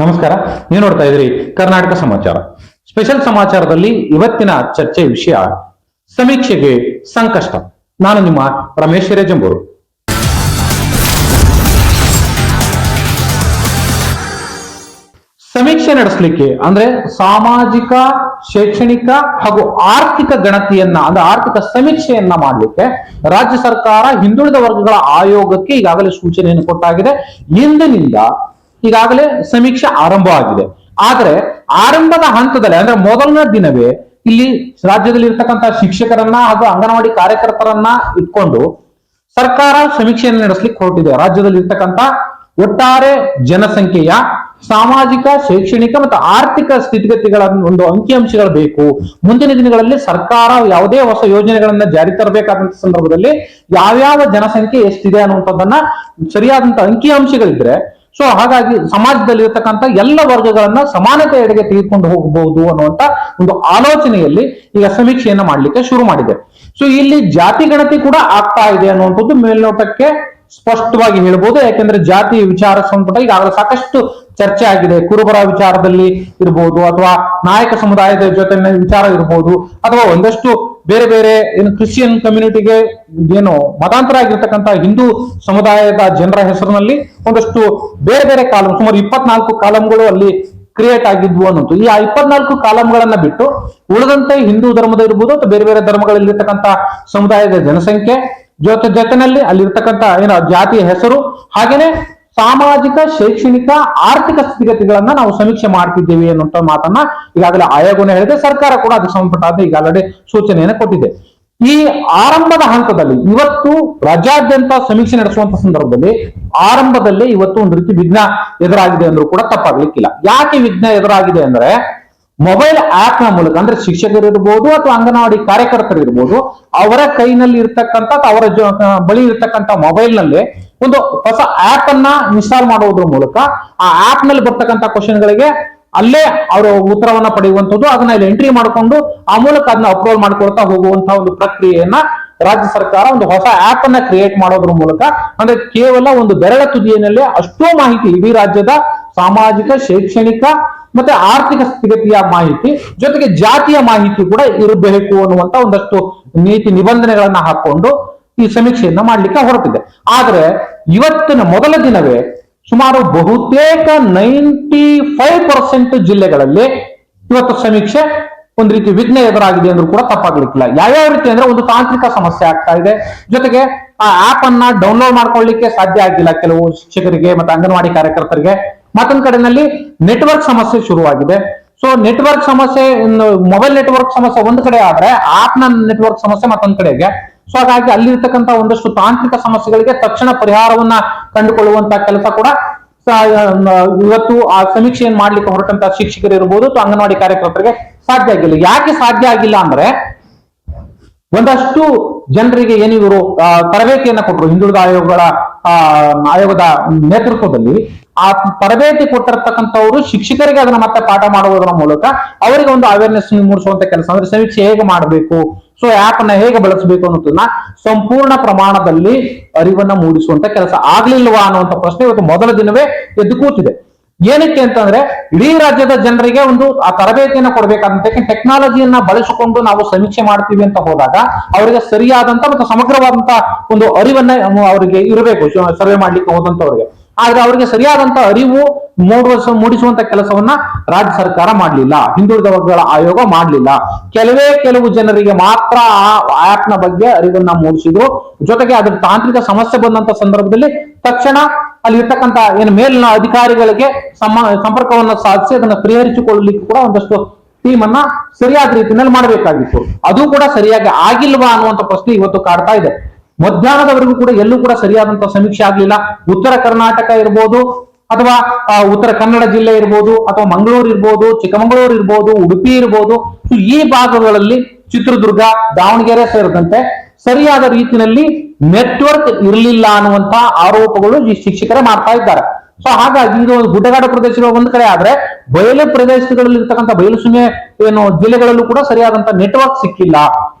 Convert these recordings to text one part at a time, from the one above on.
ನಮಸ್ಕಾರ, ನೀವು ನೋಡ್ತಾ ಇದ್ರಿ ಕರ್ನಾಟಕ ಸಮಾಚಾರ. ಸ್ಪೆಷಲ್ ಸಮಾಚಾರದಲ್ಲಿ ಇವತ್ತಿನ ಚರ್ಚೆ ವಿಷಯ ಸಮೀಕ್ಷೆಗೆ ಸಂಕಷ್ಟ. ನಾನು ನಿಮ್ಮ ರಮೇಶ್ ಜಂಬೂರು ಸಮೀಕ್ಷೆ ನಡೆಸಲಿಕ್ಕೆ ಅಂದ್ರೆ ಸಾಮಾಜಿಕ, ಶೈಕ್ಷಣಿಕ ಹಾಗೂ ಆರ್ಥಿಕ ಗಣತಿಯನ್ನ, ಅಂದ್ರೆ ಆರ್ಥಿಕ ಸಮೀಕ್ಷೆಯನ್ನ ಮಾಡಲಿಕ್ಕೆ ರಾಜ್ಯ ಸರ್ಕಾರ ಹಿಂದುಳಿದ ವರ್ಗಗಳ ಆಯೋಗಕ್ಕೆ ಈಗಾಗಲೇ ಸೂಚನೆಯನ್ನು ಕೊಟ್ಟಾಗಿದೆ. ಇಂದಿನಿಂದ ಈಗಾಗಲೇ ಸಮೀಕ್ಷೆ ಆರಂಭವಾಗಿದೆ ಆದ್ರೆ ಆರಂಭದ ಹಂತದಲ್ಲಿ, ಅಂದ್ರೆ ಮೊದಲನೇ ದಿನವೇ ಇಲ್ಲಿ ರಾಜ್ಯದಲ್ಲಿ ಇರ್ತಕ್ಕಂಥ ಶಿಕ್ಷಕರನ್ನ ಹಾಗೂ ಅಂಗನವಾಡಿ ಕಾರ್ಯಕರ್ತರನ್ನ ಇಟ್ಕೊಂಡು ಸರ್ಕಾರ ಸಮೀಕ್ಷೆಯನ್ನು ನಡೆಸಲಿಕ್ಕೆ ಹೊರಟಿದೆ. ರಾಜ್ಯದಲ್ಲಿ ಇರ್ತಕ್ಕಂಥ ಒಟ್ಟಾರೆ ಜನಸಂಖ್ಯೆಯ ಸಾಮಾಜಿಕ, ಶೈಕ್ಷಣಿಕ ಮತ್ತು ಆರ್ಥಿಕ ಸ್ಥಿತಿಗತಿಗಳ ಒಂದು ಅಂಕಿಅಂಶಗಳು ಬೇಕು. ಮುಂದಿನ ದಿನಗಳಲ್ಲಿ ಸರ್ಕಾರ ಯಾವುದೇ ಹೊಸ ಯೋಜನೆಗಳನ್ನ ಜಾರಿ ತರಬೇಕಾದಂತ ಸಂದರ್ಭದಲ್ಲಿ ಯಾವ್ಯಾವ ಜನಸಂಖ್ಯೆ ಎಷ್ಟಿದೆ ಅನ್ನುವಂಥದ್ದನ್ನ ಸರಿಯಾದಂತ ಅಂಕಿಅಂಶಗಳಿದ್ರೆ ಸೊ ಹಾಗಾಗಿ ಸಮಾಜದಲ್ಲಿ ಇರತಕ್ಕಂತ ಎಲ್ಲ ವರ್ಗಗಳನ್ನ ಸಮಾನತೆ ಎಡೆಗೆ ತೆಗೆದುಕೊಂಡು ಹೋಗಬಹುದು ಅನ್ನುವಂತ ಒಂದು ಆಲೋಚನೆಯಲ್ಲಿ ಈಗ ಸಮೀಕ್ಷೆಯನ್ನ ಮಾಡ್ಲಿಕ್ಕೆ ಶುರು ಮಾಡಿದೆ. ಸೊ ಇಲ್ಲಿ ಜಾತಿ ಗಣತಿ ಕೂಡ ಆಗ್ತಾ ಇದೆ ಅನ್ನುವಂಥದ್ದು ಮೇಲ್ನೋಟಕ್ಕೆ ಸ್ಪಷ್ಟವಾಗಿ ಹೇಳ್ಬೋದು. ಯಾಕೆಂದ್ರೆ ಜಾತಿ ವಿಚಾರ ಸಂಪುಟ ಈಗಾಗಲೇ ಸಾಕಷ್ಟು ಚರ್ಚೆ ಆಗಿದೆ. ಕುರುಬರ ವಿಚಾರದಲ್ಲಿ ಇರ್ಬೋದು ಅಥವಾ ನಾಯಕ ಸಮುದಾಯದ ಜೊತೆ ವಿಚಾರ ಇರ್ಬೋದು. ಅಥವಾ ಒಂದಷ್ಟು ಬೇರೆ ಬೇರೆ ಏನು ಕ್ರಿಶ್ಚಿಯನ್ ಕಮ್ಯುನಿಟಿಗೆ ಏನು ಮತಾಂತರ ಆಗಿರ್ತಕ್ಕಂಥ ಹಿಂದೂ ಸಮುದಾಯದ ಜನರ ಹೆಸರಿನಲ್ಲಿ ಒಂದಷ್ಟು ಬೇರೆ ಬೇರೆ ಕಾಲಂ, ಸುಮಾರು ಇಪ್ಪತ್ನಾಲ್ಕು ಕಾಲಂಗಳು ಅಲ್ಲಿ ಕ್ರಿಯೇಟ್ ಆಗಿದ್ವು ಅನ್ನೋದು ಈ ಆ ಇಪ್ಪತ್ನಾಲ್ಕು ಕಾಲಂಗಳನ್ನ ಬಿಟ್ಟು ಉಳಿದಂತೆ ಹಿಂದೂ ಧರ್ಮದ ಇರ್ಬೋದು ಅಥವಾ ಬೇರೆ ಬೇರೆ ಧರ್ಮಗಳಲ್ಲಿ ಇರ್ತಕ್ಕಂತಹ ಸಮುದಾಯದ ಜನಸಂಖ್ಯೆ, ಜೊತೆ ಜೊತೆನಲ್ಲಿ ಅಲ್ಲಿರ್ತಕ್ಕಂಥ ಏನೋ ಜಾತಿಯ ಹೆಸರು ಹಾಗೇನೆ ಸಾಮಾಜಿಕ, ಶೈಕ್ಷಣಿಕ, ಆರ್ಥಿಕ ಸ್ಥಿತಿಗತಿಗಳನ್ನ ನಾವು ಸಮೀಕ್ಷೆ ಮಾಡ್ತಿದ್ದೇವೆ ಅನ್ನುವಂಥ ಮಾತನ್ನ ಈಗಾಗಲೇ ಆಯೋಗನೇ ಹೇಳಿದೆ, ಸರ್ಕಾರ ಕೂಡ ಅದಕ್ಕೆ ಸಂಬಂಧಪಟ್ಟ ಈಗಾಗಲೇ ಸೂಚನೆಯನ್ನು ಕೊಟ್ಟಿದೆ. ಈ ಆರಂಭದ ಹಂತದಲ್ಲಿ ಇವತ್ತು ರಾಜ್ಯಾದ್ಯಂತ ಸಮೀಕ್ಷೆ ನಡೆಸುವಂತ ಸಂದರ್ಭದಲ್ಲಿ ಆರಂಭದಲ್ಲಿ ಇವತ್ತು ಒಂದು ರೀತಿ ವಿಘ್ನ ಎದುರಾಗಿದೆ ಅಂದ್ರೂ ಕೂಡ ತಪ್ಪಾಗ್ಲಿಕ್ಕಿಲ್ಲ. ಯಾಕೆ ವಿಘ್ನ ಎದುರಾಗಿದೆ ಅಂದ್ರೆ ಮೊಬೈಲ್ ಆಪ್ನ ಮೂಲಕ ಅಂದ್ರೆ ಶಿಕ್ಷಕರು ಇರ್ಬೋದು ಅಥವಾ ಅಂಗನವಾಡಿ ಕಾರ್ಯಕರ್ತರು ಇರ್ಬೋದು, ಅವರ ಕೈನಲ್ಲಿ ಇರ್ತಕ್ಕಂಥ ಅವರ ಬಳಿ ಇರ್ತಕ್ಕಂಥ ಮೊಬೈಲ್ನಲ್ಲಿ ಒಂದು ಹೊಸ ಆಪ್ ಅನ್ನ ಇನ್ಸ್ಟಾಲ್ ಮಾಡುವುದರ ಮೂಲಕ ಆ ಆಪ್ನಲ್ಲಿ ಬರ್ತಕ್ಕಂಥ ಕ್ವಶನ್ ಗಳಿಗೆ ಅಲ್ಲೇ ಅವರು ಉತ್ತರವನ್ನ ಪಡೆಯುವಂಥದ್ದು ಅದನ್ನ ಇಲ್ಲಿ ಎಂಟ್ರಿ ಮಾಡಿಕೊಂಡು ಆ ಮೂಲಕ ಅದನ್ನ ಅಪ್ರೂವಲ್ ಮಾಡ್ಕೊಳ್ತಾ ಹೋಗುವಂತಹ ಒಂದು ಪ್ರಕ್ರಿಯೆಯನ್ನ ರಾಜ್ಯ ಸರ್ಕಾರ ಒಂದು ಹೊಸ ಆಪ್ ಅನ್ನ ಕ್ರಿಯೇಟ್ ಮಾಡೋದ್ರ ಮೂಲಕ, ಅಂದ್ರೆ ಕೇವಲ ಒಂದು ಬೆರಳ ತುದಿಯಲ್ಲಿ ಅಷ್ಟೋ ಮಾಹಿತಿ ಇಡೀ ರಾಜ್ಯದ ಸಾಮಾಜಿಕ, ಶೈಕ್ಷಣಿಕ ಮತ್ತೆ ಆರ್ಥಿಕ ಸ್ಥಿತಿಗತಿಯ ಮಾಹಿತಿ, ಜೊತೆಗೆ ಜಾತಿಯ ಮಾಹಿತಿ ಕೂಡ ಇರಬೇಕು ಅನ್ನುವಂತ ಒಂದಷ್ಟು ನೀತಿ ನಿಬಂಧನೆಗಳನ್ನ ಹಾಕೊಂಡು ಈ ಸಮೀಕ್ಷೆಯನ್ನ ಮಾಡ್ಲಿಕ್ಕೆ ಹೊರಟಿದೆ ಆದರೆ ಇವತ್ತಿನ ಮೊದಲ ದಿನವೇ ಸುಮಾರು ಬಹುತೇಕ ನೈಂಟಿ ಫೈವ್ ಪರ್ಸೆಂಟ್ ಜಿಲ್ಲೆಗಳಲ್ಲಿ ಇವತ್ತು ಸಮೀಕ್ಷೆ ಒಂದು ರೀತಿ ವಿಘ್ನ ಎದುರಾಗಿದೆ ಅಂದ್ರೂ ಕೂಡ ತಪ್ಪಾಗ್ಲಿಕ್ಕಿಲ್ಲ. ಯಾವ್ಯಾವ ರೀತಿ ಅಂದ್ರೆ ಒಂದು ತಾಂತ್ರಿಕ ಸಮಸ್ಯೆ ಆಗ್ತಾ ಇದೆ. ಜೊತೆಗೆ ಆ ಆಪ್ ಅನ್ನ ಡೌನ್ಲೋಡ್ ಮಾಡ್ಕೊಳ್ಳಿಕ್ಕೆ ಸಾಧ್ಯ ಆಗಿಲ್ಲ ಕೆಲವು ಶಿಕ್ಷಕರಿಗೆ ಮತ್ತೆ ಅಂಗನವಾಡಿ ಕಾರ್ಯಕರ್ತರಿಗೆ. ಮತ್ತೊಂದ್ ಕಡೆನಲ್ಲಿ ನೆಟ್ವರ್ಕ್ ಸಮಸ್ಯೆ ಶುರುವಾಗಿದೆ. ಸೊ ನೆಟ್ವರ್ಕ್ ಸಮಸ್ಯೆ ಮೊಬೈಲ್ ನೆಟ್ವರ್ಕ್ ಸಮಸ್ಯೆ ಒಂದ್ ಕಡೆ ಆದ್ರೆ ಆಪ್ ನೆಟ್ವರ್ಕ್ ಸಮಸ್ಯೆ ಮತ್ತೊಂದ್ ಕಡೆಗೆ. ಸೊ ಹಾಗಾಗಿ ಅಲ್ಲಿರ್ತಕ್ಕಂತ ಒಂದಷ್ಟು ತಾಂತ್ರಿಕ ಸಮಸ್ಯೆಗಳಿಗೆ ತಕ್ಷಣ ಪರಿಹಾರವನ್ನ ಕಂಡುಕೊಳ್ಳುವಂತ ಕೆಲಸ ಕೂಡ ಇವತ್ತು ಆ ಸಮೀಕ್ಷೆಯನ್ನು ಮಾಡ್ಲಿಕ್ಕೆ ಹೊರಟಂತ ಶಿಕ್ಷಕರು ಇರ್ಬೋದು ಅಥವಾ ಅಂಗನವಾಡಿ ಕಾರ್ಯಕರ್ತರಿಗೆ ಸಾಧ್ಯ ಆಗಿಲ್ಲ. ಯಾಕೆ ಸಾಧ್ಯ ಆಗಿಲ್ಲ ಅಂದ್ರೆ, ಒಂದಷ್ಟು ಜನರಿಗೆ ಏನು ಇವರು ತರಬೇತಿಯನ್ನ ಕೊಟ್ಟರು ಹಿಂದುಳಿದ ಆಯೋಗಗಳ ಆಯೋಗದ ನೇತೃತ್ವದಲ್ಲಿ ಆ ತರಬೇತಿ ಕೊಟ್ಟಿರ್ತಕ್ಕಂಥವ್ರು ಶಿಕ್ಷಕರಿಗೆ ಅದನ್ನ ಮತ್ತೆ ಪಾಠ ಮಾಡುವುದರ ಮೂಲಕ ಅವರಿಗೆ ಒಂದು ಅವೇರ್ನೆಸ್ ಮೂಡಿಸುವಂತ ಕೆಲಸ. ಅಂದ್ರೆ ಸಮೀಕ್ಷೆ ಹೇಗೆ ಮಾಡಬೇಕು? ಸೊ ಆಪ್ ಅನ್ನ ಹೇಗೆ ಬಳಸಬೇಕು ಅನ್ನೋದನ್ನ ಸಂಪೂರ್ಣ ಪ್ರಮಾಣದಲ್ಲಿ ಅರಿವನ್ನ ಮೂಡಿಸುವಂತ ಕೆಲಸ ಆಗ್ಲಿಲ್ವಾ ಅನ್ನುವಂತ ಪ್ರಶ್ನೆ ಇವತ್ತು ಮೊದಲ ದಿನವೇ ಎದ್ದು ಕೂತಿದೆ. ಏನಕ್ಕೆ ಅಂತಂದ್ರೆ, ಇಡೀ ರಾಜ್ಯದ ಜನರಿಗೆ ಒಂದು ಆ ತರಬೇತಿಯನ್ನ ಕೊಡಬೇಕಾದಂತ ಟೆಕ್ನಾಲಜಿಯನ್ನ ಬಳಸಿಕೊಂಡು ನಾವು ಸಮೀಕ್ಷೆ ಮಾಡ್ತೀವಿ ಅಂತ ಹೋದಾಗ ಅವರಿಗೆ ಸರಿಯಾದಂತ ಮತ್ತು ಸಮಗ್ರವಾದಂತ ಒಂದು ಅರಿವನ್ನ ಅವರಿಗೆ ಇರಬೇಕು ಸರ್ವೆ ಮಾಡ್ಲಿಕ್ಕೆ ಹೋದಂತವರಿಗೆ. ಆದ್ರೆ ಅವರಿಗೆ ಸರಿಯಾದಂತ ಅರಿವು ಮೂಡುವ ಮೂಡಿಸುವಂತ ಕೆಲಸವನ್ನ ರಾಜ್ಯ ಸರ್ಕಾರ ಮಾಡಲಿಲ್ಲ. ಹಿಂದುಳಿದ ವರ್ಗಗಳ ಆಯೋಗ ಮಾಡಲಿಲ್ಲ. ಕೆಲವೇ ಕೆಲವು ಜನರಿಗೆ ಮಾತ್ರ ಆ ಆಪ್ನ ಬಗ್ಗೆ ಅರಿವನ್ನ ಮೂಡಿಸಿದ್ರು. ಜೊತೆಗೆ ಅದ್ರ ತಾಂತ್ರಿಕ ಸಮಸ್ಯೆ ಬಂದಂತ ಸಂದರ್ಭದಲ್ಲಿ ತಕ್ಷಣ ಅಲ್ಲಿ ಇರ್ತಕ್ಕಂತ ಏನು ಮೇಲಿನ ಅಧಿಕಾರಿಗಳಿಗೆ ಸಂಪರ್ಕವನ್ನ ಸಾಧಿಸಿ ಅದನ್ನ ಪರಿಹರಿಸಿಕೊಳ್ಳಲಿಕ್ಕೆ ಕೂಡ ಒಂದಷ್ಟು ಟೀಮ್ ಅನ್ನ ಸರಿಯಾದ ರೀತಿಯಲ್ಲಿ ಮಾಡಬೇಕಾಗಿತ್ತು. ಅದು ಕೂಡ ಸರಿಯಾಗಿ ಆಗಿಲ್ವಾ ಅನ್ನುವಂತ ಪ್ರಶ್ನೆ ಇವತ್ತು ಕಾಡ್ತಾ ಇದೆ. ಮಧ್ಯಾಹ್ನದವರೆಗೂ ಕೂಡ ಎಲ್ಲೂ ಕೂಡ ಸರಿಯಾದಂತ ಸಮೀಕ್ಷೆ ಆಗ್ಲಿಲ್ಲ. ಉತ್ತರ ಕರ್ನಾಟಕ ಇರ್ಬೋದು ಅಥವಾ ಉತ್ತರ ಕನ್ನಡ ಜಿಲ್ಲೆ ಇರ್ಬೋದು, ಅಥವಾ ಮಂಗಳೂರು ಇರ್ಬೋದು, ಚಿಕ್ಕಮಗಳೂರು ಇರ್ಬೋದು, ಉಡುಪಿ ಇರ್ಬೋದು ಈ ಭಾಗಗಳಲ್ಲಿ ಚಿತ್ರದುರ್ಗ, ದಾವಣಗೆರೆ ಸೇರಿದಂತೆ ಸರಿಯಾದ ರೀತಿಯಲ್ಲಿ ನೆಟ್ವರ್ಕ್ ಇರಲಿಲ್ಲ ಅನ್ನುವಂತಹ ಆರೋಪಗಳು ಈ ಶಿಕ್ಷಕರೇ ಮಾಡ್ತಾ ಇದ್ದಾರೆ. ಸೊ ಹಾಗಾಗಿ ಇದು ಗುಡ್ಡಗಾಡು ಪ್ರದೇಶಗಳು ಒಂದು ಕಡೆ ಆದ್ರೆ ಬಯಲು ಪ್ರದೇಶಗಳಲ್ಲಿ ಇರ್ತಕ್ಕಂಥ ಬಯಲು ಸೀಮೆ ಏನು ಜಿಲ್ಲೆಗಳಲ್ಲೂ ಕೂಡ ಸರಿಯಾದಂತ ನೆಟ್ವರ್ಕ್ ಸಿಕ್ಕಿಲ್ಲ.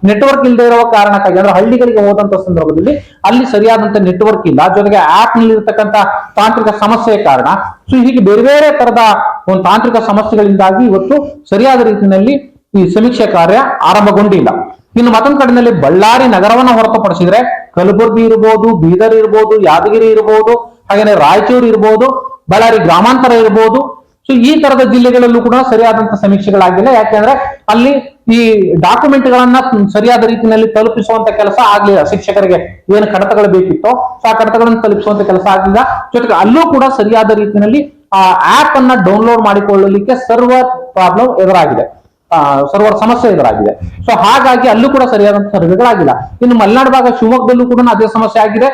ನೆಟ್ವರ್ಕ್ ಇಲ್ಲದೆ ಇರುವ ಕಾರಣಕ್ಕಾಗಿ ಅಂದ್ರೆ ಹಳ್ಳಿಗಳಿಗೆ ಹೋದಂತ ಸಂದರ್ಭದಲ್ಲಿ ಅಲ್ಲಿ ಸರಿಯಾದಂತ ನೆಟ್ವರ್ಕ್ ಇಲ್ಲ. ಜೊತೆಗೆ ಆಪ್ನಲ್ಲಿ ಇರ್ತಕ್ಕಂಥ ತಾಂತ್ರಿಕ ಸಮಸ್ಯೆ ಕಾರಣ. ಸೊ ಹೀಗೆ ಬೇರೆ ಬೇರೆ ತರದ ಒಂದು ತಾಂತ್ರಿಕ ಸಮಸ್ಯೆಗಳಿಂದಾಗಿ ಇವತ್ತು ಸರಿಯಾದ ರೀತಿಯಲ್ಲಿ ಈ ಸಮೀಕ್ಷೆ ಕಾರ್ಯ ಆರಂಭಗೊಂಡಿಲ್ಲ. ಇನ್ನು ಮತ್ತೊಂದು ಕಡೆಯಲ್ಲಿ ಬಳ್ಳಾರಿ ನಗರವನ್ನ ಹೊರತುಪಡಿಸಿದ್ರೆ ಕಲಬುರಗಿ ಇರ್ಬೋದು, ಬೀದರ್ ಇರ್ಬೋದು, ಯಾದಗಿರಿ ಇರ್ಬೋದು ಹಾಗೇನೆ ರಾಯಚೂರು ಇರ್ಬೋದು, ಬಳ್ಳಾರಿ ಗ್ರಾಮಾಂತರ ಇರ್ಬೋದು ಸೊ ಈ ತರದ ಜಿಲ್ಲೆಗಳಲ್ಲೂ ಕೂಡ ಸರಿಯಾದಂತಹ ಸಮೀಕ್ಷೆಗಳಾಗಿಲ್ಲ. ಯಾಕೆಂದ್ರೆ ಅಲ್ಲಿ ಈ ಡಾಕ್ಯುಮೆಂಟ್ ಗಳನ್ನ ಸರಿಯಾದ ರೀತಿಯಲ್ಲಿ ತಲುಪಿಸುವಂತ ಕೆಲಸ ಆಗ್ಲಿಲ್ಲ. ಶಿಕ್ಷಕರಿಗೆ ಏನು ಕಡತಗಳು ಬೇಕಿತ್ತೋ ಸೊ ಆ ಕಡತಗಳನ್ನು ತಲುಪಿಸುವಂತ ಕೆಲಸ ಆಗ್ಲಿಲ್ಲ. ಜೊತೆಗೆ ಅಲ್ಲೂ ಕೂಡ ಸರಿಯಾದ ರೀತಿಯಲ್ಲಿ ಆ ಆಪ್ ಅನ್ನ ಡೌನ್ಲೋಡ್ ಮಾಡಿಕೊಳ್ಳಲಿಕ್ಕೆ ಸರ್ವರ್ ಪ್ರಾಬ್ಲಮ್ ಎದುರಾಗಿದೆ. ಸರ್ವರ್ ಸಮಸ್ಯೆ ಎದುರಾಗಿದೆ. ಸೊ ಹಾಗಾಗಿ ಅಲ್ಲೂ ಕೂಡ ಸರಿಯಾದಂತಹ ಸರ್ವೆಗಳಾಗಿಲ್ಲ. ಇನ್ನು ಮಲೆನಾಡು ಭಾಗ ಶಿವಮೊಗ್ಗದಲ್ಲೂ ಕೂಡ ಅದೇ ಸಮಸ್ಯೆ ಆಗಿದೆ.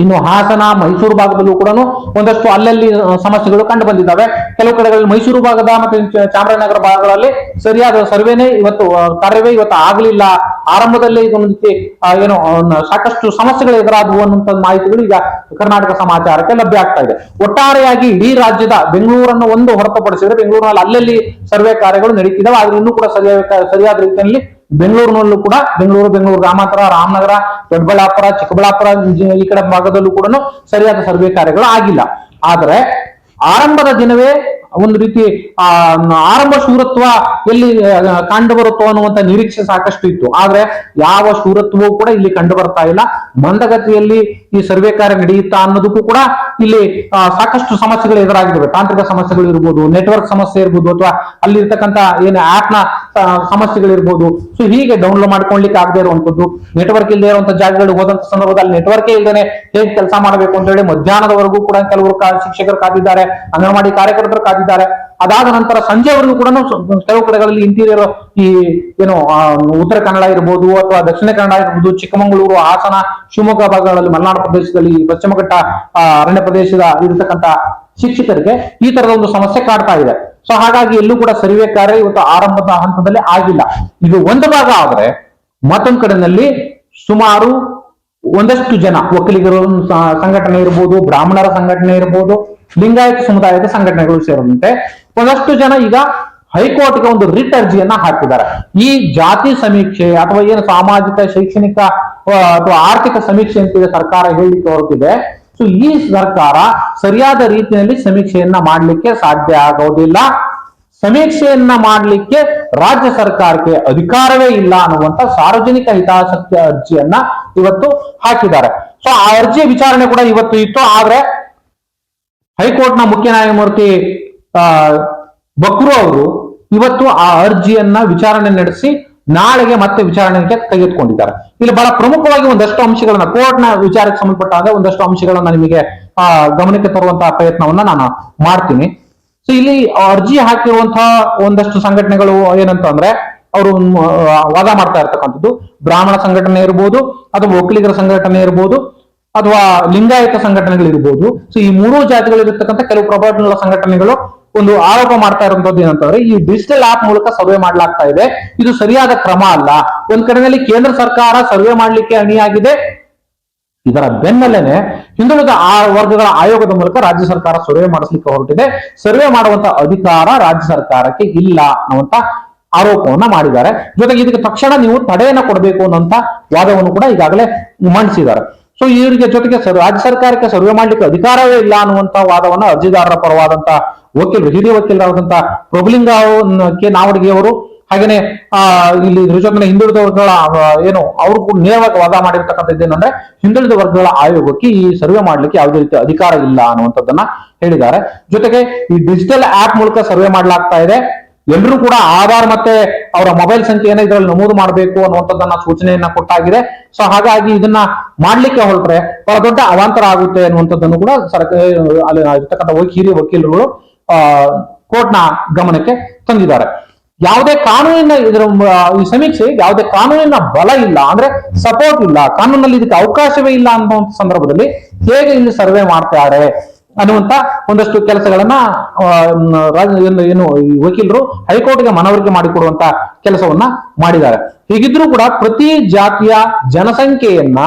ಇನ್ನು ಹಾಸನ, ಮೈಸೂರು ಭಾಗದಲ್ಲೂ ಕೂಡ ಒಂದಷ್ಟು ಅಲ್ಲಲ್ಲಿ ಸಮಸ್ಯೆಗಳು ಕಂಡು ಬಂದಿದ್ದಾವೆ. ಕೆಲವು ಕಡೆಗಳಲ್ಲಿ ಮೈಸೂರು ಭಾಗದ ಮತ್ತು ಚಾಮರಾಜನಗರ ಭಾಗಗಳಲ್ಲಿ ಸರಿಯಾದ ಸರ್ವೇನೇ ಇವತ್ತು ಕಾರ್ಯವೇ ಇವತ್ತು ಆಗಲಿಲ್ಲ. ಆರಂಭದಲ್ಲೇ ಇದೊಂದು ಏನು ಸಾಕಷ್ಟು ಸಮಸ್ಯೆಗಳು ಎದುರಾದವು ಅನ್ನುವಂತ ಮಾಹಿತಿಗಳು ಈಗ ಕರ್ನಾಟಕ ಸಮಾಚಾರಕ್ಕೆ ಲಭ್ಯ ಆಗ್ತಾ ಇದೆ. ಒಟ್ಟಾರೆಯಾಗಿ ಇಡೀ ರಾಜ್ಯದ ಬೆಂಗಳೂರನ್ನು ಒಂದು ಹೊರತುಪಡಿಸಿದರೆ ಬೆಂಗಳೂರಿನಲ್ಲಿ ಅಲ್ಲಲ್ಲಿ ಸರ್ವೆ ಕಾರ್ಯಗಳು ನಡೀತಿದ್ದಾವೆ. ಆದ್ರೆ ಇನ್ನೂ ಕೂಡ ಸರಿಯಾದ ಸರಿಯಾದ ರೀತಿಯಲ್ಲಿ ಬೆಂಗಳೂರಿನಲ್ಲೂ ಕೂಡ, ಬೆಂಗಳೂರು ಬೆಂಗಳೂರು ಗ್ರಾಮಾಂತರ ರಾಮನಗರ, ದೊಡ್ಡಬಳ್ಳಾಪುರ, ಚಿಕ್ಕಬಳ್ಳಾಪುರ ಈ ಕಡೆ ಭಾಗದಲ್ಲೂ ಕೂಡ ಸರಿಯಾದ ಸರ್ವೆ ಕಾರ್ಯಗಳು ಆಗಿಲ್ಲ. ಆದರೆ ಆರಂಭದ ದಿನವೇ ಒಂದು ರೀತಿ, ಆ, ಆರಂಭ ಶೂರತ್ವ ಎಲ್ಲಿ ಕಂಡು ಬರುತ್ತೋ ಅನ್ನುವಂತ ನಿರೀಕ್ಷೆ ಸಾಕಷ್ಟು ಇತ್ತು. ಆದ್ರೆ ಯಾವ ಶೂರತ್ವವೂ ಕೂಡ ಇಲ್ಲಿ ಕಂಡು ಬರ್ತಾ ಇಲ್ಲ. ಮಂದಗತಿಯಲ್ಲಿ ಈ ಸರ್ವೆ ಕಾರ್ಯ ನಡೆಯುತ್ತಾ ಅನ್ನೋದಕ್ಕೂ ಕೂಡ ಇಲ್ಲಿ ಸಾಕಷ್ಟು ಸಮಸ್ಯೆಗಳು ಎದುರಾಗಿದ್ದಾವೆ. ತಾಂತ್ರಿಕ ಸಮಸ್ಯೆಗಳು ಇರ್ಬೋದು ನೆಟ್ವರ್ಕ್ ಸಮಸ್ಯೆ ಇರ್ಬೋದು, ಅಥವಾ ಅಲ್ಲಿ ಇರ್ತಕ್ಕಂಥ ಏನು ಆಪ್ನ ಸಮಸ್ಯೆಗಳಿರ್ಬೋದು ಸೊ ಹೀಗೆ ಡೌನ್ಲೋಡ್ ಮಾಡ್ಕೊಳ್ಲಿಕ್ಕೆ ಆಗದೆ ಇರುವಂತದ್ದು ನೆಟ್ವರ್ಕ್ ಇಲ್ಲದೆ ಇರುವಂತ ಜಾಗಗಳಿಗೆ ಹೋದಂತ ಸಂದರ್ಭದಲ್ಲಿ ನೆಟ್ವರ್ಕ್ ಇಲ್ಲದೆ ಹೇಗೆ ಕೆಲಸ ಮಾಡಬೇಕು ಅಂತ ಹೇಳಿ ಮಧ್ಯಾಹ್ನದವರೆಗೂ ಕೂಡ ಕೆಲವರು ಶಿಕ್ಷಕರು ಕಾದಿದ್ದಾರೆ, ಅಂಗನವಾಡಿ ಕಾರ್ಯಕರ್ತರು ಕಾದಿದ್ದಾರೆ. ಅದಾದ ನಂತರ ಸಂಜೆವರೆಗೂ ಕೂಡ ಕೆಲವು ಕಡೆಗಳಲ್ಲಿ ಇಂಟೀರಿಯರ್ ಈ ಏನು ಉತ್ತರ ಕನ್ನಡ ಇರ್ಬೋದು ಅಥವಾ ದಕ್ಷಿಣ ಕನ್ನಡ ಇರ್ಬೋದು, ಚಿಕ್ಕಮಗಳೂರು, ಹಾಸನ, ಶಿವಮೊಗ್ಗ ಭಾಗಗಳಲ್ಲಿ, ಮಲೆನಾಡು ಪ್ರದೇಶದಲ್ಲಿ ಪಶ್ಚಿಮ ಘಟ್ಟ ಅರಣ್ಯ ಪ್ರದೇಶದ ಇರತಕ್ಕಂತ ಶಿಕ್ಷಕರಿಗೆ ಈ ತರದ ಒಂದು ಸಮಸ್ಯೆ ಕಾಡ್ತಾ ಇದೆ. ಸೊ ಹಾಗಾಗಿ ಎಲ್ಲೂ ಕೂಡ ಸರ್ವೆ ಕಾರ್ಯ ಇವತ್ತು ಆರಂಭದ ಹಂತದಲ್ಲಿ ಆಗಿಲ್ಲ. ಇದು ಒಂದು ಭಾಗ ಆದ್ರೆ ಮತ್ತೊಂದು ಕಡೆಯಲ್ಲಿ ಸುಮಾರು ಒಂದಷ್ಟು ಜನ ಒಕ್ಕಲಿಗರ ಸಂಘಟನೆ ಇರ್ಬೋದು, ಬ್ರಾಹ್ಮಣರ ಸಂಘಟನೆ ಇರ್ಬೋದು, ಲಿಂಗಾಯತ ಸಮುದಾಯದ ಸಂಘಟನೆಗಳು ಸೇರಿದಂತೆ ಒಂದಷ್ಟು ಜನ ಈಗ ಹೈಕೋರ್ಟ್ಗೆ ಒಂದು ರಿಟ್ ಅರ್ಜಿಯನ್ನ ಹಾಕಿದ್ದಾರೆ. ಈ ಜಾತಿ ಸಮೀಕ್ಷೆ ಅಥವಾ ಏನು ಸಾಮಾಜಿಕ, ಶೈಕ್ಷಣಿಕ ಅಥವಾ ಆರ್ಥಿಕ ಸಮೀಕ್ಷೆ ಅಂತಿದೆ ಸರ್ಕಾರ ಹೇಳಿಕೆ ಹೊರಟಿದೆ. ಸೊ ಈ ಸರ್ಕಾರ ಸರಿಯಾದ ರೀತಿಯಲ್ಲಿ ಸಮೀಕ್ಷೆಯನ್ನ ಮಾಡಲಿಕ್ಕೆ ಸಾಧ್ಯ ಆಗೋದಿಲ್ಲ. ಸಮೀಕ್ಷೆಯನ್ನ ಮಾಡಲಿಕ್ಕೆ ರಾಜ್ಯ ಸರ್ಕಾರಕ್ಕೆ ಅಧಿಕಾರವೇ ಇಲ್ಲ ಅನ್ನುವಂತ ಸಾರ್ವಜನಿಕ ಹಿತಾಸಕ್ತಿ ಅರ್ಜಿಯನ್ನ ಇವತ್ತು ಹಾಕಿದ್ದಾರೆ. ಸೊ ಆ ಅರ್ಜಿಯ ವಿಚಾರಣೆ ಕೂಡ ಇವತ್ತು ಇತ್ತು. ಆದ್ರೆ ಹೈಕೋರ್ಟ್ನ ಮುಖ್ಯ ನ್ಯಾಯಮೂರ್ತಿ ಬಕ್ರು ಅವರು ಇವತ್ತು ಆ ಅರ್ಜಿಯನ್ನ ವಿಚಾರಣೆ ನಡೆಸಿ ನಾಳೆಗೆ ಮತ್ತೆ ವಿಚಾರಣೆಗೆ ತೆಗೆದುಕೊಂಡಿದ್ದಾರೆ. ಇಲ್ಲಿ ಬಹಳ ಪ್ರಮುಖವಾಗಿ ಒಂದಷ್ಟು ಅಂಶಗಳನ್ನ ಕೋರ್ಟ್ನ ವಿಚಾರಕ್ಕೆ ಸಂಬಂಧಪಟ್ಟಾಗ ಒಂದಷ್ಟು ಅಂಶಗಳನ್ನ ನಿಮಗೆ, ಆ, ಗಮನಕ್ಕೆ ತರುವಂತಹ ಪ್ರಯತ್ನವನ್ನ ನಾನು ಮಾಡ್ತೀನಿ. ಸೊ ಇಲ್ಲಿ ಅರ್ಜಿ ಹಾಕಿರುವಂತಹ ಒಂದಷ್ಟು ಸಂಘಟನೆಗಳು ಏನಂತ ಅಂದ್ರೆ ಅವರು ವಾದ ಮಾಡ್ತಾ ಇರ್ತಕ್ಕಂಥದ್ದು. ಬ್ರಾಹ್ಮಣ ಸಂಘಟನೆ ಇರ್ಬೋದು, ಅಥವಾ ಒಕ್ಕಲಿಗರ ಸಂಘಟನೆ ಇರ್ಬೋದು, ಅಥವಾ ಲಿಂಗಾಯತ ಸಂಘಟನೆಗಳಿರ್ಬೋದು. ಸೊ ಈ ಮೂರು ಜಾತಿಗಳಿರ್ತಕ್ಕಂಥ ಕೆಲವು ಪ್ರಭಾವಗಳ ಸಂಘಟನೆಗಳು ಒಂದು ಆರೋಪ ಮಾಡ್ತಾ ಇರುವಂತದ್ದು ಏನಂತಂದ್ರೆ, ಈ ಡಿಜಿಟಲ್ ಆಪ್ ಮೂಲಕ ಸರ್ವೆ ಮಾಡಲಾಗ್ತಾ ಇದೆ. ಇದು ಸರಿಯಾದ ಕ್ರಮ ಅಲ್ಲ. ಒಂದ್ ಕಡೆಯಲ್ಲಿ ಕೇಂದ್ರ ಸರ್ಕಾರ ಸರ್ವೆ ಮಾಡ್ಲಿಕ್ಕೆ ಅಣಿಯಾಗಿದೆ. ಇದರ ಬೆನ್ನಲ್ಲೇನೆ ಹಿಂದುಳಿದ ಆ ವರ್ಗಗಳ ಆಯೋಗದ ಮೂಲಕ ರಾಜ್ಯ ಸರ್ಕಾರ ಸರ್ವೆ ಮಾಡಿಸ್ಲಿಕ್ಕೆ ಹೊರಟಿದೆ. ಸರ್ವೆ ಮಾಡುವಂತ ಅಧಿಕಾರ ರಾಜ್ಯ ಸರ್ಕಾರಕ್ಕೆ ಇಲ್ಲ ಅನ್ನುವಂತ ಆರೋಪವನ್ನ ಮಾಡಿದ್ದಾರೆ. ಜೊತೆಗೆ ಇದಕ್ಕೆ ತಕ್ಷಣ ನೀವು ತಡೆಯನ್ನ ಕೊಡಬೇಕು ಅನ್ನುವಂತ ವಾದವನ್ನು ಕೂಡ ಈಗಾಗಲೇ ಮಂಡಿಸಿದ್ದಾರೆ. ಸೊ ಇವರಿಗೆ ಜೊತೆಗೆ ಸರ್- ರಾಜ್ಯ ಸರ್ಕಾರಕ್ಕೆ ಸರ್ವೆ ಮಾಡ್ಲಿಕ್ಕೆ ಅಧಿಕಾರವೇ ಇಲ್ಲ ಅನ್ನುವಂತ ವಾದವನ್ನ ಅರ್ಜಿದಾರರ ಪರವಾದಂತ ವಕೀಲರು, ಹಿರಿಯ ವಕೀಲರಾದಂತ ಪ್ರಭುಲಿಂಗ ಕೆ ನಾವಡಿಗೆ ಅವರು ಹಾಗೇನೆ, ಆ, ಇಲ್ಲಿ ಜೊತೆಗೆ ಹಿಂದುಳಿದ ವರ್ಗಗಳ ಏನು, ಅವರು ಕೂಡ ನೇರವಾಗಿ ವಾದ ಮಾಡಿರ್ತಕ್ಕಂಥದ್ದು ಏನಂದ್ರೆ ಹಿಂದುಳಿದ ವರ್ಗಗಳ ಆಯೋಗಕ್ಕೆ ಈ ಸರ್ವೆ ಮಾಡ್ಲಿಕ್ಕೆ ಯಾವುದೇ ರೀತಿ ಅಧಿಕಾರ ಇಲ್ಲ ಅನ್ನುವಂಥದ್ದನ್ನ ಹೇಳಿದ್ದಾರೆ. ಜೊತೆಗೆ ಈ ಡಿಜಿಟಲ್ ಆಪ್ ಮೂಲಕ ಸರ್ವೆ ಮಾಡಲಾಗ್ತಾ ಇದೆ. ಎಲ್ಲರೂ ಕೂಡ ಆಧಾರ್ ಮತ್ತೆ ಅವರ ಮೊಬೈಲ್ ಸಂಖ್ಯೆಯನ್ನ ಇದರಲ್ಲಿ ನಮೂದು ಮಾಡಬೇಕು ಅನ್ನುವಂಥದ್ದನ್ನ ಸೂಚನೆಯನ್ನ ಕೊಟ್ಟಾಗಿದೆ. ಸೊ ಹಾಗಾಗಿ ಇದನ್ನ ಮಾಡ್ಲಿಕ್ಕೆ ಹೊರಟ್ರೆ ಬಹಳ ದೊಡ್ಡ ಅವಾಂತರ ಆಗುತ್ತೆ ಅನ್ನುವಂಥದ್ದನ್ನು ಕೂಡ ಸರ್ಕಾರ ಹಿರಿಯ ವಕೀಲರುಗಳು, ಆ, ಕೋರ್ಟ್ನ ಗಮನಕ್ಕೆ ತಂದಿದ್ದಾರೆ. ಯಾವುದೇ ಕಾನೂನಿನ ಇದರ ಈ ಸಮೀಕ್ಷೆ ಯಾವುದೇ ಕಾನೂನಿನ ಬಲ ಇಲ್ಲ. ಅಂದ್ರೆ ಸಪೋರ್ಟ್ ಇಲ್ಲ. ಕಾನೂನಲ್ಲಿ ಇದಕ್ಕೆ ಅವಕಾಶವೇ ಇಲ್ಲ ಅನ್ನೋ ಸಂದರ್ಭದಲ್ಲಿ ಹೇಗೆ ಇಲ್ಲಿ ಸರ್ವೆ ಮಾಡ್ತಾರೆ ಅನ್ನುವಂತ ಒಂದಷ್ಟು ಕೆಲಸಗಳನ್ನ ಏನು- ವಕೀಲರು ಹೈಕೋರ್ಟ್ಗೆ ಮನವರಿಕೆ ಮಾಡಿಕೊಡುವಂತ ಕೆಲಸವನ್ನ ಮಾಡಿದ್ದಾರೆ. ಹೀಗಿದ್ರೂ ಕೂಡ ಪ್ರತಿ ಜಾತಿಯ ಜನಸಂಖ್ಯೆಯನ್ನ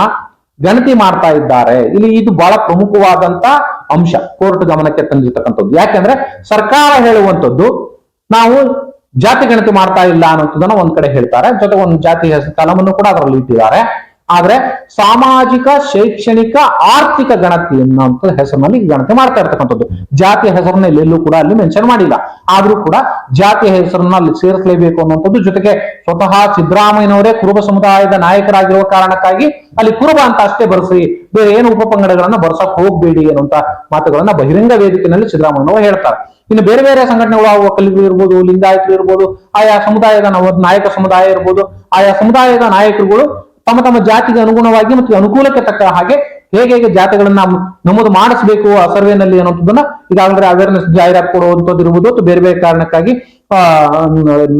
ಗಣತಿ ಮಾಡ್ತಾ ಇದ್ದಾರೆ. ಇಲ್ಲಿ ಇದು ಬಹಳ ಪ್ರಮುಖವಾದಂತ ಅಂಶ, ಕೋರ್ಟ್ ಗಮನಕ್ಕೆ ತಂದಿರ್ತಕ್ಕಂಥದ್ದು. ಯಾಕೆಂದ್ರೆ ಸರ್ಕಾರ ಹೇಳುವಂತದ್ದು ನಾವು ಜಾತಿ ಗಣತಿ ಮಾಡ್ತಾ ಇಲ್ಲ ಅನ್ನೋದನ್ನ ಒಂದ್ ಕಡೆ ಹೇಳ್ತಾರೆ. ಜೊತೆ ಒಂದು ಜಾತಿ ಹೆಸರು ಕೂಡ ಅದರಲ್ಲಿ ಇಟ್ಟಿದ್ದಾರೆ. ಆದ್ರೆ ಸಾಮಾಜಿಕ, ಶೈಕ್ಷಣಿಕ, ಆರ್ಥಿಕ ಗಣತಿ ಅನ್ನುವಂಥ ಹೆಸರಿನಲ್ಲಿ ಗಣತಿ ಮಾಡ್ತಾ ಇರ್ತಕ್ಕಂಥದ್ದು. ಜಾತಿಯ ಹೆಸರನ್ನ ಎಲ್ಲೆಲ್ಲೂ ಕೂಡ ಅಲ್ಲಿ ಮೆನ್ಷನ್ ಮಾಡಿಲ್ಲ. ಆದ್ರೂ ಕೂಡ ಜಾತಿಯ ಹೆಸರನ್ನ ಅಲ್ಲಿ ಸೇರಿಸಲೇಬೇಕು ಅನ್ನುವಂಥದ್ದು ಜೊತೆಗೆ ಸ್ವತಃ ಸಿದ್ದರಾಮಯ್ಯನವರೇ ಕುರುಬ ಸಮುದಾಯದ ನಾಯಕರಾಗಿರುವ ಕಾರಣಕ್ಕಾಗಿ ಅಲ್ಲಿ ಕುರುಬ ಅಂತ ಅಷ್ಟೇ ಬರ್ಸಿ, ಬೇರೆ ಏನು ಉಪಪಂಗಡಗಳನ್ನ ಬರ್ಸಕ್ ಹೋಗ್ಬೇಡಿ ಅನ್ನುವಂತ ಮಾತುಗಳನ್ನ ಬಹಿರಂಗ ವೇದಿಕೆಯಲ್ಲಿ ಸಿದ್ದರಾಮಯ್ಯನವರು ಹೇಳ್ತಾರೆ. ಇನ್ನು ಬೇರೆ ಬೇರೆ ಸಂಘಟನೆಗಳು ಅವು ಒಕ್ಕಲಿಗರು ಇರ್ಬೋದು, ಲಿಂಗಾಯತರು ಇರ್ಬೋದು, ಆಯಾ ಸಮುದಾಯದ ನಾಯಕ ಸಮುದಾಯ ಇರ್ಬೋದು, ಆಯಾ ಸಮುದಾಯದ ನಾಯಕರುಗಳು ತಮ್ಮ ತಮ್ಮ ಜಾತಿಗೆ ಅನುಗುಣವಾಗಿ ಮತ್ತು ಅನುಕೂಲಕ್ಕೆ ತಕ್ಕ ಹಾಗೆ ಹೇಗೆ ಹೇಗೆ ಜಾತಿಗಳನ್ನ ನಮೂದು ಮಾಡಿಸಬೇಕು ಆ ಸರ್ವೆನಲ್ಲಿ ಅನ್ನೋದನ್ನ ಈಗಾಗಲೇ ಅವೇರ್ನೆಸ್ ಜಾಹೀರಾತು ಕೊಡುವಂತದ್ದು ಇರುವುದು ಅಥವಾ ಬೇರೆ ಬೇರೆ ಕಾರಣಕ್ಕಾಗಿ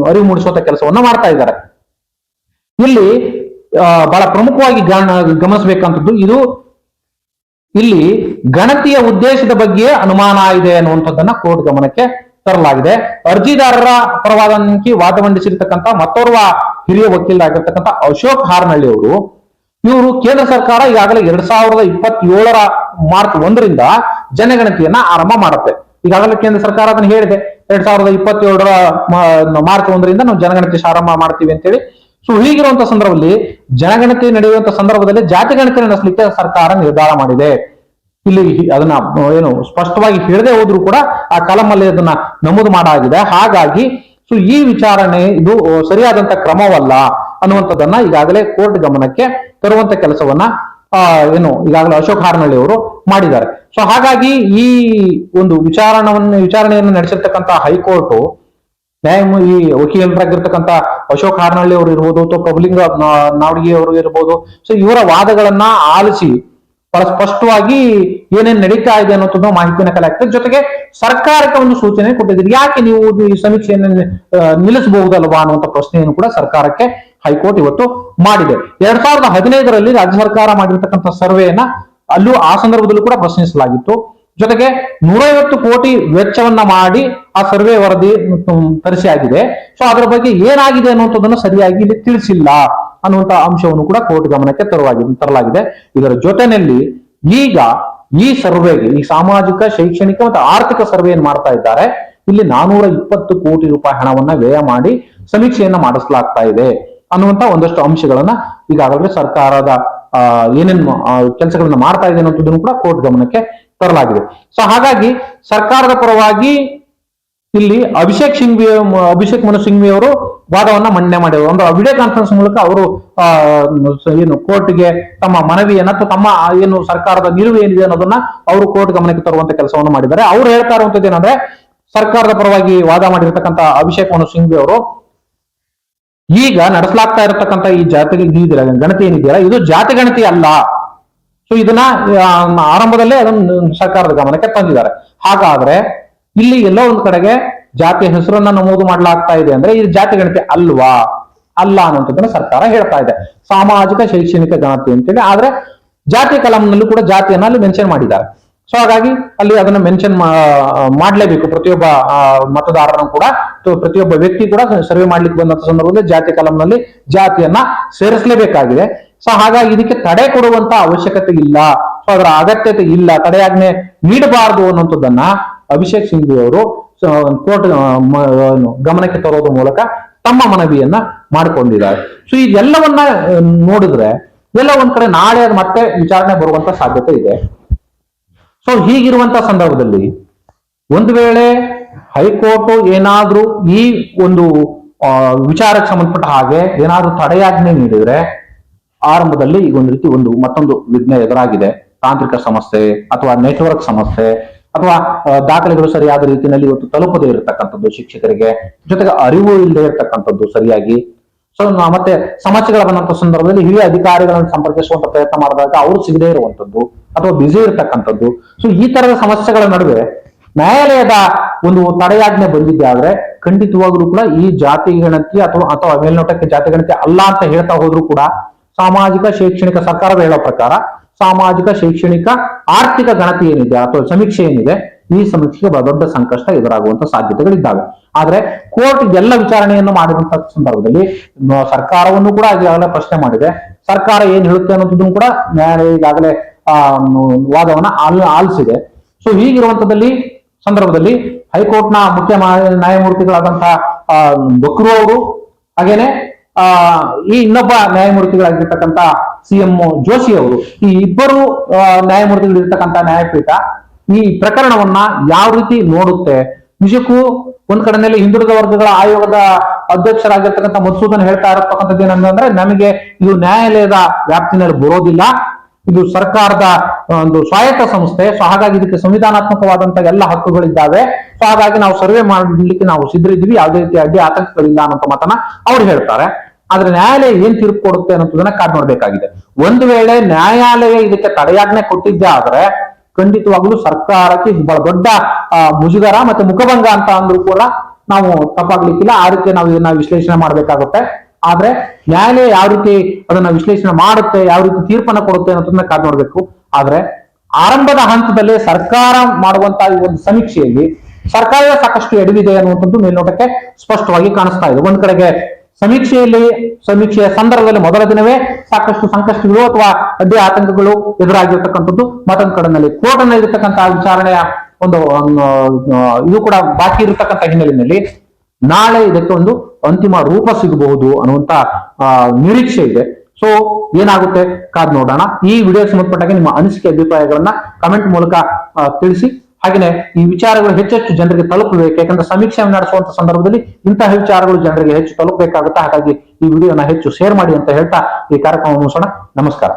ಅರಿವು ಮೂಡಿಸುವಂತ ಕೆಲಸವನ್ನ ಮಾಡ್ತಾ ಇದ್ದಾರೆ. ಇಲ್ಲಿ ಬಹಳ ಪ್ರಮುಖವಾಗಿ ಗಮನಿಸಬೇಕಂತದ್ದು ಇದು ಇಲ್ಲಿ ಗಣತಿಯ ಉದ್ದೇಶದ ಬಗ್ಗೆ ಅನುಮಾನ ಇದೆ ಅನ್ನುವಂಥದ್ದನ್ನ ಕೋರ್ಟ್ ಗಮನಕ್ಕೆ ತರಲಾಗಿದೆ ಅರ್ಜಿದಾರರ ಪರವಾದಕ್ಕೆ ವಾದ ಮಂಡಿಸಿರ್ತಕ್ಕಂಥ ಮತ್ತೋರ್ವ ಹಿರಿಯ ವಕೀಲರಾಗಿರ್ತಕ್ಕಂತ ಅಶೋಕ್ ಹಾರ್ನಳ್ಳಿ ಅವರು, ಇವರು ಕೇಂದ್ರ ಸರ್ಕಾರ ಈಗಾಗಲೇ ಎರಡ್ ಸಾವಿರದ ಇಪ್ಪತ್ತೇಳರ ಮಾರ್ಚ್ ಒಂದರಿಂದ ಜನಗಣತಿಯನ್ನ ಆರಂಭ ಮಾಡುತ್ತೆ. ಈಗಾಗಲೇ ಕೇಂದ್ರ ಸರ್ಕಾರ ಅದನ್ನು ಹೇಳಿದೆ. ಎರಡ್ ಸಾವಿರದ ಇಪ್ಪತ್ತೇಳರ ಮಾರ್ಚ್ ಒಂದರಿಂದ ನಾವು ಜನಗಣತಿ ಆರಂಭ ಮಾಡ್ತೀವಿ ಅಂತೇಳಿ. ಸೊ ಹೀಗಿರುವಂತ ಸಂದರ್ಭದಲ್ಲಿ ಜನಗಣತಿ ನಡೆಯುವಂತ ಸಂದರ್ಭದಲ್ಲಿ ಜಾತಿ ಗಣತಿ ನಡೆಸಲಿಕ್ಕೆ ಸರ್ಕಾರ ನಿರ್ಧಾರ ಮಾಡಿದೆ. ಇಲ್ಲಿ ಅದನ್ನ ಏನು, ಸ್ಪಷ್ಟವಾಗಿ ಹೇಳದೆ ಹೋದ್ರು ಕೂಡ ಆ ಕಲಮಲ್ಲಿ ಅದನ್ನ ನಮೂದು ಮಾಡಾಗಿದೆ. ಹಾಗಾಗಿ, ಸೊ ಈ ವಿಚಾರಣೆ ಇದು ಸರಿಯಾದಂತ ಕ್ರಮವಲ್ಲ ಅನ್ನುವಂಥದ್ದನ್ನ ಈಗಾಗಲೇ ಕೋರ್ಟ್ ಗಮನಕ್ಕೆ ತರುವಂತ ಕೆಲಸವನ್ನ, ಆ, ಏನು, ಈಗಾಗಲೇ ಅಶೋಕ್ ಹಾರ್ನಳ್ಳಿ ಅವರು ಮಾಡಿದ್ದಾರೆ. ಸೊ ಹಾಗಾಗಿ ಈ ಒಂದು ವಿಚಾರಣವನ್ನು, ವಿಚಾರಣೆಯನ್ನು ನಡೆಸಿರ್ತಕ್ಕಂಥ ಹೈಕೋರ್ಟ್, ನ್ಯಾಯಮೂ, ಈ ವಕೀಲರಾಗಿರ್ತಕ್ಕಂಥ ಅಶೋಕ್ ಹಾರ್ನಳ್ಳಿ ಅವರು ಇರ್ಬೋದು, ಅಥವಾ ಪ್ರಭುಲಿಂಗ ನಾ- ನಾವಡಿಗೆ ಅವರು ಇರ್ಬೋದು, ಸೊ ಇವರ ವಾದಗಳನ್ನ ಆಲಿಸಿ ಬಹಳ ಸ್ಪಷ್ಟವಾಗಿ ಏನೇನ್ ನಡೀತಾ ಇದೆ ಅನ್ನೋದನ್ನ ಮಾಹಿತಿಯನ್ನ ಕಲೆ ಜೊತೆಗೆ ಸರ್ಕಾರಕ್ಕೆ ಒಂದು ಸೂಚನೆ ಕೊಟ್ಟಿದ್ದೀರಿ. ಯಾಕೆ ನೀವು ಈ ಸಮೀಕ್ಷೆಯನ್ನು ನಿಲ್ಲಿಸಬಹುದಲ್ವಾ ಅನ್ನುವಂಥ ಪ್ರಶ್ನೆಯನ್ನು ಕೂಡ ಸರ್ಕಾರಕ್ಕೆ ಹೈಕೋರ್ಟ್ ಇವತ್ತು ಮಾಡಿದೆ. ಎರಡ್ ಸಾವಿರದ ಹದಿನೈದರಲ್ಲಿ ರಾಜ್ಯ ಸರ್ಕಾರ ಮಾಡಿರ್ತಕ್ಕಂಥ ಸರ್ವೆಯನ್ನ ಅಲ್ಲೂ ಆ ಸಂದರ್ಭದಲ್ಲೂ ಕೂಡ ಪ್ರಶ್ನಿಸಲಾಗಿತ್ತು. ಜೊತೆಗೆ ನೂರೈವತ್ತು ಕೋಟಿ ವೆಚ್ಚವನ್ನ ಮಾಡಿ ಆ ಸರ್ವೆ ವರದಿ ತರಿಸಿ ಆಗಿದೆ ಸೊ ಅದರ ಬಗ್ಗೆ ಏನಾಗಿದೆ ಅನ್ನುವಂಥದ್ದನ್ನು ಸರಿಯಾಗಿ ಇಲ್ಲಿ ತಿಳಿಸಿಲ್ಲ. ಅನ್ನುವಂತ ಅಂಶವನ್ನು ಕೂಡ ಕೋರ್ಟ್ ಗಮನಕ್ಕೆ ತರಲಾಗಿದೆ ತರಲಾಗಿದೆ. ಇದರ ಜೊತೆನಲ್ಲಿ ಈಗ ಈ ಸರ್ವೆಗೆ ಈ ಸಾಮಾಜಿಕ ಶೈಕ್ಷಣಿಕ ಮತ್ತು ಆರ್ಥಿಕ ಸರ್ವೆಯನ್ನು ಮಾಡ್ತಾ ಇದ್ದಾರೆ. ಇಲ್ಲಿ ನಾನೂರ ಇಪ್ಪತ್ತು ಕೋಟಿ ರೂಪಾಯಿ ಹಣವನ್ನ ವ್ಯಯ ಮಾಡಿ ಸಮೀಕ್ಷೆಯನ್ನ ಮಾಡಿಸಲಾಗ್ತಾ ಇದೆ ಅನ್ನುವಂತ ಒಂದಷ್ಟು ಅಂಶಗಳನ್ನ ಈಗಾಗಲೇ ಸರ್ಕಾರದ ಆ, ಏನೇನ್ ಕೆಲಸಗಳನ್ನ ಮಾಡ್ತಾ ಇದೆ ಅನ್ನೋದನ್ನು ಕೂಡ ಕೋರ್ಟ್ ಗಮನಕ್ಕೆ ತರಲಾಗಿದೆ. ಸೊ ಹಾಗಾಗಿ ಸರ್ಕಾರದ ಪರವಾಗಿ ಇಲ್ಲಿ ಅಭಿಷೇಕ್ ಸಿಂಘ್ವಿ ಅಭಿಷೇಕ್ ಮನು ಸಿಂಘ್ವಿ ಅವರು ವಾದವನ್ನ ಮಂಡನೆ ಮಾಡಿದರು. ಒಂದು ವಿಡಿಯೋ ಕಾನ್ಫರೆನ್ಸ್ ಮೂಲಕ ಅವರು ಏನು, ಕೋರ್ಟ್ಗೆ ತಮ್ಮ ಮನವಿಯನ್ನ ಅಥವಾ ತಮ್ಮ ಏನು ಸರ್ಕಾರದ ನಿಲುವು ಏನಿದೆ ಅನ್ನೋದನ್ನ ಅವರು ಕೋರ್ಟ್ ಗಮನಕ್ಕೆ ತರುವಂತ ಕೆಲಸವನ್ನು ಮಾಡಿದ್ದಾರೆ. ಅವ್ರು ಹೇಳ್ತಾ ಇರುವಂತದ್ದು ಏನಂದ್ರೆ, ಸರ್ಕಾರದ ಪರವಾಗಿ ವಾದ ಮಾಡಿರ್ತಕ್ಕಂಥ ಅಭಿಷೇಕ್ ಮನು ಸಿಂಘ್ವಿ ಅವರು, ಈಗ ನಡೆಸಲಾಗ್ತಾ ಇರತಕ್ಕಂತ ಈ ಜಾತಿ ಗಣತಿ ಏನಿದೆಯಲ್ಲ, ಇದು ಜಾತಿ ಗಣತಿ ಅಲ್ಲ. ಸೊ ಇದನ್ನ ಆರಂಭದಲ್ಲೇ ಅದನ್ನು ಸರ್ಕಾರದ ಗಮನಕ್ಕೆ ತಂದಿದ್ದಾರೆ. ಹಾಗಾದ್ರೆ ಇಲ್ಲಿ ಎಲ್ಲೋ ಒಂದು ಕಡೆಗೆ ಜಾತಿ ಹೆಸರನ್ನ ನಮೂದು ಮಾಡಲಾಗ್ತಾ ಇದೆ ಅಂದ್ರೆ ಇದು ಜಾತಿ ಗಣತಿ ಅಲ್ವಾ? ಅಲ್ಲ ಅನ್ನುವಂಥದ್ದನ್ನ ಸರ್ಕಾರ ಹೇಳ್ತಾ ಇದೆ. ಸಾಮಾಜಿಕ, ಶೈಕ್ಷಣಿಕ ಗಣತಿ ಅಂತೇಳಿ. ಆದ್ರೆ ಜಾತಿ ಕಲಂನಲ್ಲೂ ಕೂಡ ಜಾತಿಯನ್ನ ಅಲ್ಲಿ ಮೆನ್ಷನ್ ಮಾಡಿದ್ದಾರೆ. ಸೊ ಹಾಗಾಗಿ ಅಲ್ಲಿ ಅದನ್ನ ಮೆನ್ಷನ್ ಮಾಡ್ಲೇಬೇಕು. ಪ್ರತಿಯೊಬ್ಬ ಮತದಾರರನ್ನು ಕೂಡ ಪ್ರತಿಯೊಬ್ಬ ವ್ಯಕ್ತಿ ಕೂಡ ಸರ್ವೆ ಮಾಡ್ಲಿಕ್ಕೆ ಬಂದಂತ ಸಂದರ್ಭದಲ್ಲಿ ಜಾತಿ ಕಲಂನಲ್ಲಿ ಜಾತಿಯನ್ನ ಸೇರಿಸಲೇಬೇಕಾಗಿದೆ. ಸೊ ಹಾಗಾಗಿ ಇದಕ್ಕೆ ತಡೆ ಕೊಡುವಂತ ಅವಶ್ಯಕತೆ ಇಲ್ಲ. ಸೊ ಅದರ ಅಗತ್ಯತೆ ಇಲ್ಲ. ತಡೆಯಾಜ್ಞೆ ನೀಡಬಾರದು ಅನ್ನುವಂಥದ್ದನ್ನ ಅಭಿಷೇಕ್ ಸಿಂಘ್ವಿ ಅವರು ಕೋರ್ಟ್ ಗಮನಕ್ಕೆ ತರೋದ್ರ ಮೂಲಕ ತಮ್ಮ ಮನವಿಯನ್ನ ಮಾಡಿಕೊಂಡಿದ್ದಾರೆ. ಸೊ ಇದೆಲ್ಲವನ್ನ ನೋಡಿದ್ರೆ ಎಲ್ಲ ಒಂದ್ ಕಡೆ ನಾಳೆ ಮತ್ತೆ ವಿಚಾರಣೆ ಬರುವಂತ ಸಾಧ್ಯತೆ ಇದೆ. ಸೊ ಹೀಗಿರುವಂತ ಸಂದರ್ಭದಲ್ಲಿ ಒಂದು ವೇಳೆ ಹೈಕೋರ್ಟ್ ಏನಾದ್ರೂ ಈ ಒಂದು ವಿಚಾರಕ್ಕೆ ಸಂಬಂಧಪಟ್ಟ ಹಾಗೆ ಏನಾದ್ರೂ ತಡೆಯಾಜ್ಞೆ ನೀಡಿದ್ರೆ ಆರಂಭದಲ್ಲಿ ಈಗ ಒಂದು ರೀತಿ ಒಂದು ಮತ್ತೊಂದು ವಿಘ್ನ ಎದುರಾಗಿದೆ. ತಾಂತ್ರಿಕ ಸಮಸ್ಯೆ ಅಥವಾ ನೆಟ್ವರ್ಕ್ ಸಮಸ್ಯೆ ಅಥವಾ ದಾಖಲೆಗಳು ಸರಿಯಾದ ರೀತಿಯಲ್ಲಿ ಇವತ್ತು ತಲುಪದೇ ಇರತಕ್ಕಂಥದ್ದು ಶಿಕ್ಷಕರಿಗೆ. ಜೊತೆಗೆ ಅರಿವು ಇಲ್ಲದೆ ಇರತಕ್ಕಂಥದ್ದು ಸರಿಯಾಗಿ. ಸೊ ಮತ್ತೆ ಸಮಸ್ಯೆಗಳ ಬಂದಂತ ಸಂದರ್ಭದಲ್ಲಿ ಹಿರಿಯ ಅಧಿಕಾರಿಗಳನ್ನು ಸಂಪರ್ಕಿಸುವಂತ ಪ್ರಯತ್ನ ಮಾಡಿದಾಗ ಅವರು ಸಿಗದೇ ಇರುವಂತದ್ದು ಅಥವಾ ಬ್ಯುಸಿ ಇರತಕ್ಕಂಥದ್ದು. ಸೊ ಈ ತರದ ಸಮಸ್ಯೆಗಳ ನಡುವೆ ನ್ಯಾಯಾಲಯದ ಒಂದು ತಡೆಯಾಜ್ಞೆ ಬಂದಿದ್ದೆ ಆದ್ರೆ ಖಂಡಿತವಾಗ್ಲೂ ಕೂಡ ಈ ಜಾತಿ ಗಣತಿ ಅಥವಾ ಅಥವಾ ಮೇಲ್ನೋಟಕ್ಕೆ ಜಾತಿ ಗಣತಿ ಅಲ್ಲ ಅಂತ ಹೇಳ್ತಾ ಹೋದ್ರು ಕೂಡ ಸಾಮಾಜಿಕ, ಶೈಕ್ಷಣಿಕ ಸರ್ಕಾರದ ಹೇಳೋ ಪ್ರಕಾರ ಸಾಮಾಜಿಕ, ಶೈಕ್ಷಣಿಕ, ಆರ್ಥಿಕ ಗಣತಿ ಏನಿದೆ ಅಥವಾ ಸಮೀಕ್ಷೆ ಏನಿದೆ ಈ ಸಮೀಕ್ಷೆಗೆ ದೊಡ್ಡ ಸಂಕಷ್ಟ ಎದುರಾಗುವಂತ ಸಾಧ್ಯತೆಗಳಿದ್ದಾವೆ. ಆದ್ರೆ ಕೋರ್ಟ್ ಎಲ್ಲ ವಿಚಾರಣೆಯನ್ನು ಮಾಡಿದಂತಹ ಸಂದರ್ಭದಲ್ಲಿ ಸರ್ಕಾರವನ್ನು ಕೂಡ ಈಗಾಗಲೇ ಪ್ರಶ್ನೆ ಮಾಡಿದೆ. ಸರ್ಕಾರ ಏನ್ ಹೇಳುತ್ತೆ ಅನ್ನೋದನ್ನು ಕೂಡ ನ್ಯಾಯಾಲಯ ಈಗಾಗಲೇ, ಆ ವಾದವನ್ನ ಆಲ್, ಆಲಿಸಿದೆ. ಸೊ ಹೀಗಿರುವಂತದಲ್ಲಿ ಸಂದರ್ಭದಲ್ಲಿ ಹೈಕೋರ್ಟ್ನ ಮುಖ್ಯ ನ್ಯಾಯ- ನ್ಯಾಯಮೂರ್ತಿಗಳಾದಂತಹ ಬಕ್ರು ಅವರು ಹಾಗೇನೆ ಆ, ಈ ಇನ್ನೊಬ್ಬ ನ್ಯಾಯಮೂರ್ತಿಗಳಾಗಿರ್ತಕ್ಕಂತ ಸಿ ಎಂ ಜೋಶಿ ಅವರು, ಈ ಇಬ್ಬರು ನ್ಯಾಯಮೂರ್ತಿಗಳಿರ್ತಕ್ಕಂತ ನ್ಯಾಯಪೀಠ ಈ ಪ್ರಕರಣವನ್ನ ಯಾವ ರೀತಿ ನೋಡುತ್ತೆ? ನಿಜಕ್ಕೂ ಒಂದ್ ಕಡೆಯಲ್ಲಿ ಹಿಂದುಳಿದ ವರ್ಗಗಳ ಆಯೋಗದ ಅಧ್ಯಕ್ಷರಾಗಿರ್ತಕ್ಕಂಥ ಮಧುಸೂದನ್ ಹೇಳ್ತಾ ಇರತಕ್ಕಂಥದ್ದು ಏನಂದ್ರೆ ನಮಗೆ ಇದು ನ್ಯಾಯಾಲಯದ ವ್ಯಾಪ್ತಿನಲ್ಲಿ ಬರೋದಿಲ್ಲ. ಇದು ಸರ್ಕಾರದ ಒಂದು ಸ್ವಾಯತ್ತ ಸಂಸ್ಥೆ, ಸೊ ಹಾಗಾಗಿ ಇದಕ್ಕೆ ಸಂವಿಧಾನಾತ್ಮಕವಾದಂತ ಎಲ್ಲ ಹಕ್ಕುಗಳಿದ್ದಾವೆ. ಸೊ ಹಾಗಾಗಿ ನಾವು ಸರ್ವೆ ಮಾಡಲಿಕ್ಕೆ ನಾವು ಸಿದ್ಧರಿದ್ದೀವಿ. ಯಾವುದೇ ರೀತಿಯಾಗಿ ಆತಂಕಗಳಿಲ್ಲ ಅನ್ನೋ ಮಾತನ್ನ ಅವ್ರು ಹೇಳ್ತಾರೆ. ಆದ್ರೆ ನ್ಯಾಯಾಲಯ ಏನ್ ತೀರ್ಪು ಕೊಡುತ್ತೆ ಅನ್ನೋದನ್ನ ಕಾದ್ ನೋಡ್ಬೇಕಾಗಿದೆ. ಒಂದು ವೇಳೆ ನ್ಯಾಯಾಲಯ ಇದಕ್ಕೆ ತಡೆಯಾಜ್ಞೆ ಕೊಟ್ಟಿದ್ದೆ ಆದ್ರೆ ಖಂಡಿತವಾಗ್ಲೂ ಸರ್ಕಾರಕ್ಕೆ ಬಹಳ ದೊಡ್ಡ ಮುಜುಗರ ಮತ್ತೆ ಮುಖಭಂಗ ಅಂತ ಅಂದ್ರೂ ಕೂಡ ನಾವು ತಪ್ಪಾಗ್ಲಿಕ್ಕಿಲ್ಲ. ಆ ರೀತಿ ನಾವು ಇದನ್ನ ವಿಶ್ಲೇಷಣೆ ಮಾಡ್ಬೇಕಾಗುತ್ತೆ. ಆದ್ರೆ ನ್ಯಾಯಾಲಯ ಯಾವ ರೀತಿ ಅದನ್ನ ವಿಶ್ಲೇಷಣೆ ಮಾಡುತ್ತೆ, ಯಾವ ರೀತಿ ತೀರ್ಪನ್ನ ಕೊಡುತ್ತೆ ಅನ್ನೋದನ್ನ ಕಾದ್ ನೋಡ್ಬೇಕು. ಆದ್ರೆ ಆರಂಭದ ಹಂತದಲ್ಲಿ ಸರ್ಕಾರ ಮಾಡುವಂತಹ ಈ ಒಂದು ಸಮೀಕ್ಷೆಯಲ್ಲಿ ಸರ್ಕಾರದ ಸಾಕಷ್ಟು ಎಡವಿದೆ ಅನ್ನುವಂಥದ್ದು ಮೇಲ್ನೋಟಕ್ಕೆ ಸ್ಪಷ್ಟವಾಗಿ ಕಾಣಿಸ್ತಾ ಇದೆ. ಒಂದ್ ಕಡೆಗೆ ಸಮೀಕ್ಷೆಯಲ್ಲಿ, ಸಮೀಕ್ಷೆಯ ಸಂದರ್ಭದಲ್ಲಿ ಮೊದಲ ದಿನವೇ ಸಾಕಷ್ಟು ಸಂಕಷ್ಟಗಳು ಅಥವಾ ಅಡ್ಡಿ ಆತಂಕಗಳು ಎದುರಾಗಿರ್ತಕ್ಕಂಥದ್ದು ಮತ್ತೊಂದು ಕಡೆನಲ್ಲಿ ಕೋರ್ಟ್ ಇರತಕ್ಕಂತಹ ವಿಚಾರಣೆಯ ಒಂದು ಇದು ಕೂಡ ಬಾಕಿ ಇರತಕ್ಕಂಥ ಹಿನ್ನೆಲೆಯಲ್ಲಿ ನಾಳೆ ಇದಕ್ಕೆ ಒಂದು ಅಂತಿಮ ರೂಪ ಸಿಗಬಹುದು ಅನ್ನುವಂತ ನಿರೀಕ್ಷೆ ಇದೆ. ಸೊ ಏನಾಗುತ್ತೆ? ಕಾದ್ ನೋಡೋಣ. ಈ ವಿಡಿಯೋ ಸಂಬಂಧಪಟ್ಟಾಗ ನಿಮ್ಮ ಅನಿಸಿಕೆ, ಅಭಿಪ್ರಾಯಗಳನ್ನ ಕಮೆಂಟ್ ಮೂಲಕ ತಿಳಿಸಿ. ಹಾಗೆಯೇ ಈ ವಿಚಾರಗಳು ಹೆಚ್ಚೆಚ್ಚು ಜನರಿಗೆ ತಲುಪಬೇಕು, ಯಾಕಂದ್ರೆ ಸಮೀಕ್ಷೆ ನಡೆಸುವಂತ ಸಂದರ್ಭದಲ್ಲಿ ಇಂತಹ ವಿಚಾರಗಳು ಜನರಿಗೆ ಹೆಚ್ಚು ತಲುಪಬೇಕಾಗುತ್ತೆ. ಹಾಗಾಗಿ ಈ ವಿಡಿಯೋನ ಹೆಚ್ಚು ಶೇರ್ ಮಾಡಿ ಅಂತ ಹೇಳ್ತಾ ಈ ಕಾರ್ಯಕ್ರಮ ಮುಗಿಸೋಣ. ನಮಸ್ಕಾರ.